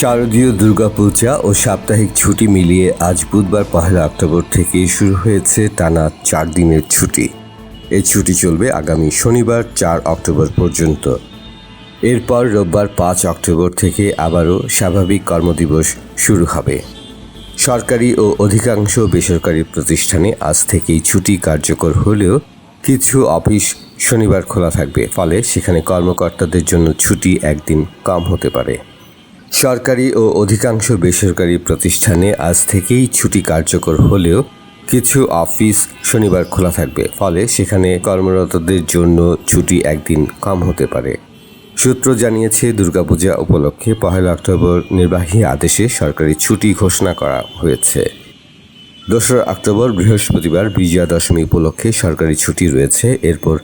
শারদীয় দুর্গাপূজা ও সাপ্তাহিক ছুটি মিলিয়ে আজ বুধবার পহেলা অক্টোবর থেকে শুরু হয়েছে টানা চার দিনের ছুটি। এই ছুটি চলবে আগামী শনিবার, চার অক্টোবর পর্যন্ত। এরপর রোববার পাঁচ অক্টোবর থেকে আবারও স্বাভাবিক কর্মদিবস শুরু হবে। সরকারি ও অধিকাংশ বেসরকারি প্রতিষ্ঠানে আজ থেকেই ছুটি কার্যকর হলেও কিছু অফিস শনিবার খোলা থাকবে, ফলে সেখানে কর্মকর্তাদের জন্য ছুটি একদিন কম হতে পারে। সরকারি ও অধিকাংশ বেসরকারি প্রতিষ্ঠানে আজ থেকেই ছুটি কার্যকর হলেও কিছু অফিস শনিবার খোলা থাকবে। ফলে সেখানে কর্মরতদের জন্য ছুটি একদিন কম হতে পারে। সূত্র জানিয়েছে, দুর্গাপূজা উপলক্ষে পহেলা অক্টোবর নির্বাহী আদেশে সরকারি ছুটি ঘোষণা করা হয়েছে। দোসরা অক্টোবর বৃহস্পতিবার বিজয়া দশমী উপলক্ষে সরকারি ছুটি রয়েছে। এরপর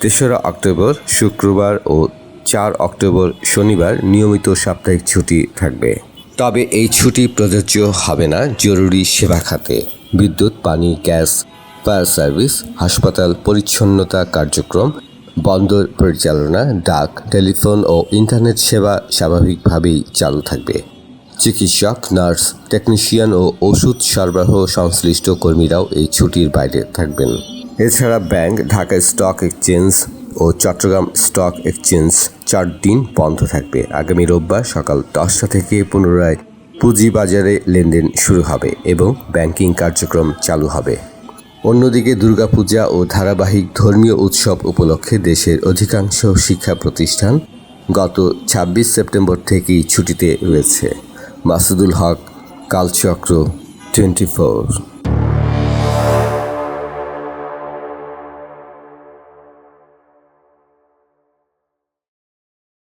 তেসরা অক্টোবর শুক্রবার ও চার অক্টোবর শনিবার নিয়মিত সাপ্তাহিক ছুটি থাকবে। তবে এই ছুটি প্রযোজ্য হবে না জরুরি সেবা খাতে। বিদ্যুৎ, পানি, গ্যাস, ফায়ার সার্ভিস, হাসপাতাল পরিচ্ছন্নতা কার্যক্রম, বন্দর পরিচালনা, ডাক, টেলিফোন ও ইন্টারনেট সেবা স্বাভাবিকভাবেই চালু থাকবে। চিকিৎসক, নার্স, টেকনিশিয়ান ও ওষুধ সরবরাহ সংশ্লিষ্ট কর্মীরাও এই ছুটির বাইরে থাকবেন। এছাড়া ব্যাংক, ঢাকা স্টক এক্সচেঞ্জ ও চট্টগ্রাম স্টক এক্সচেঞ্জ চার দিন বন্ধ থাকবে। আগামী রোববার সকাল দশটা থেকে পুনরায় পুঁজিবাজারে লেনদেন শুরু হবে এবং ব্যাংকিং কার্যক্রম চালু হবে। অন্যদিকে দুর্গাপূজা ও ধারাবাহিক ধর্মীয় উৎসব উপলক্ষে দেশের অধিকাংশ শিক্ষা প্রতিষ্ঠান গত ছাব্বিশ সেপ্টেম্বর থেকেই ছুটিতে রয়েছে। Masudul Haque, Kalchakra twenty four.